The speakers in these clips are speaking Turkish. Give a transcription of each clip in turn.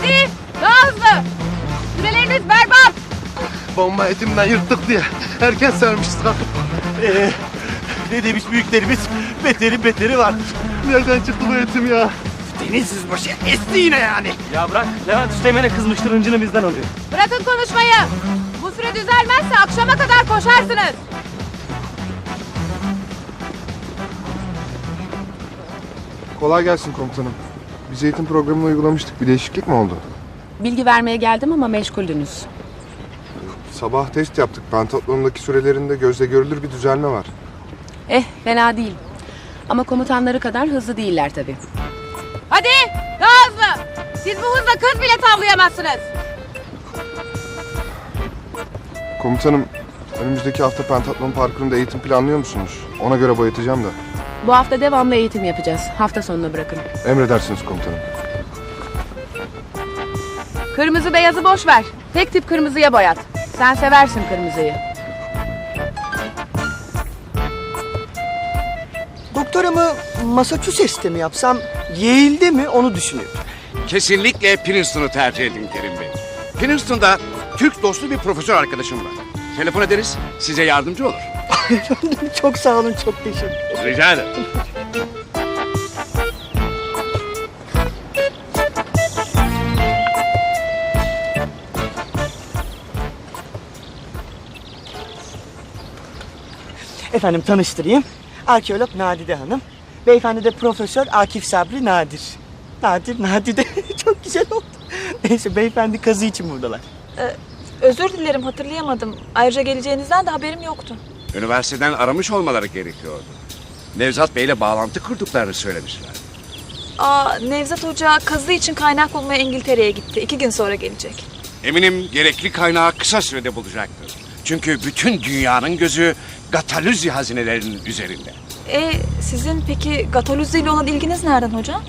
Hadi daha hızlı. Süreleriniz berbat. Bomba etimden yırttık diye erken sermişiz kalkıp. Ee, ne demiş büyüklerimiz? Beteri beteri var. Nereden çıktı bu etim ya? Denizsiz başı esti yine yani. Ya bırak Levent Üsteğmen'e kızmış tırıncını bizden alıyor. Bırakın konuşmayı. Bu süre düzelmezse akşama kadar koşarsınız. Kolay gelsin komutanım. Biz eğitim programını uygulamıştık. Bir değişiklik mi oldu? Bilgi vermeye geldim ama meşguldünüz. Sabah test yaptık. Pentatlon'daki sürelerinde gözle görülür bir düzelme var. Eh fena değil. Ama komutanları kadar hızlı değiller tabii. Hadi daha hızlı. Siz bu hızla kız bile tavlayamazsınız. Komutanım, önümüzdeki hafta Pentatlon Parkı'nda eğitim planlıyor musunuz? Ona göre boyatacağım da. Bu hafta devamlı eğitim yapacağız. Hafta sonuna bırakın. Emredersiniz komutanım. Kırmızı beyazı boş ver. Tek tip kırmızıya boyat. Sen seversin kırmızıyı. Doktoramı Massachusetts'te mi yapsam, Yale'de mi onu düşünüyorum. Kesinlikle Princeton'u tercih edin Kerim Bey. Princeton'da Türk dostu bir profesör arkadaşım var. Telefon ederiz, size yardımcı olur. çok sağ olun, çok teşekkür ederim. Rica ederim. Efendim tanıştırayım. Arkeolog Nadide Hanım. Beyefendi de Profesör Akif Sabri Nadir. Nadir, Nadide. çok güzel oldu. Neyse beyefendi kazı için buradalar. Özür dilerim hatırlayamadım. Ayrıca geleceğinizden de haberim yoktu. Üniversiteden aramış olmaları gerekiyordu. Nevzat Bey'le bağlantı kurduklarını söylemişler. Aa, Nevzat Hoca kazı için kaynak bulmaya İngiltere'ye gitti. İki gün sonra gelecek. Eminim gerekli kaynağı kısa sürede bulacaktır. Çünkü bütün dünyanın gözü Gatalüzi hazinelerinin üzerinde. E sizin peki Gatolüzü ile olan ilginiz nereden hocam?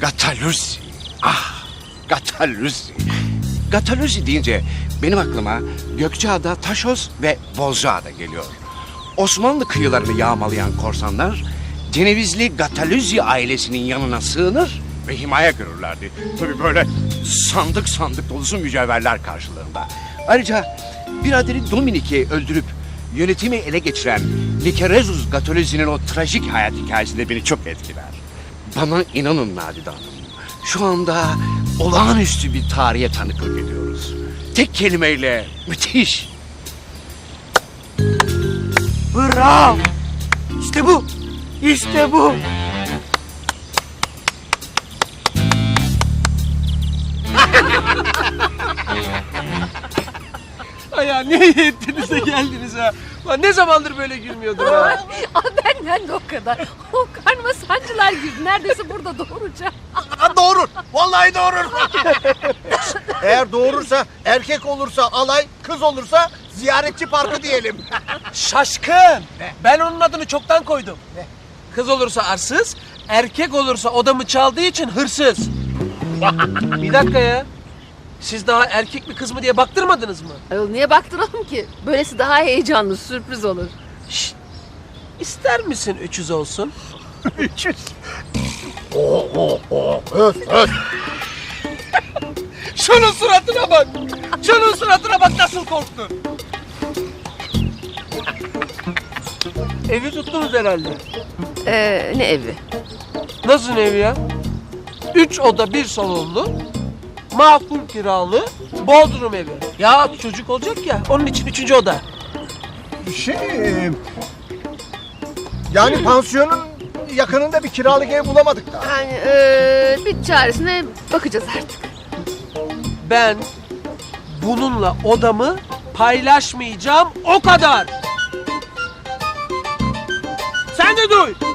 Gatalüzi. Ah, Gatalüzi. Gatalüzi deyince benim aklıma Gökçeada, Taşoz ve Bozcaada geliyor. Osmanlı kıyılarını yağmalayan korsanlar Cenevizli Gatalüzi ailesinin yanına sığınır ve himaye görürlerdi. Tabii böyle sandık sandık dolusu mücevherler karşılığında. Ayrıca biraderi Dominik'i öldürüp yönetimi ele geçiren Nikerezus Gatalüzi'nin o trajik hayat hikayesi de beni çok etkiler. Bana inanın Nadide Hanım. Şu anda olağanüstü bir tarihe tanıklık ediyoruz. Tek kelimeyle müthiş. Bravo! İşte bu. İşte bu. Ay ya ne iyi ettiniz de geldiniz ha. Lan ne zamandır böyle gülmüyordum ha. Benden de o kadar. O karnıma sancılar girdi. Neredeyse burada doğuracağım. Ha, doğurur. Vallahi doğurur. Eğer doğurursa, erkek olursa alay, kız olursa ziyaretçi parkı diyelim. Şaşkın. Ben onun adını çoktan koydum. Kız olursa arsız, erkek olursa odamı çaldığı için hırsız. Bir dakika ya. Siz daha erkek mi kız mı diye baktırmadınız mı? Ayol niye baktıralım ki? Böylesi daha heyecanlı, sürpriz olur. Şşt. İster misin 300 olsun? 300. Şunun suratına bak. Şunun suratına bak nasıl korktu. Evi tuttunuz herhalde. Ee, ne evi? Nasıl ev ya? Üç oda bir salonlu, makul kiralı, bodrum evi. Ya çocuk olacak ya, onun için üçüncü oda. Şey, yani pansiyonun yakınında bir kiralık ev bulamadık da. Yani ee, bir çaresine bakacağız artık. Ben bununla odamı paylaşmayacağım o kadar. Sen de duy.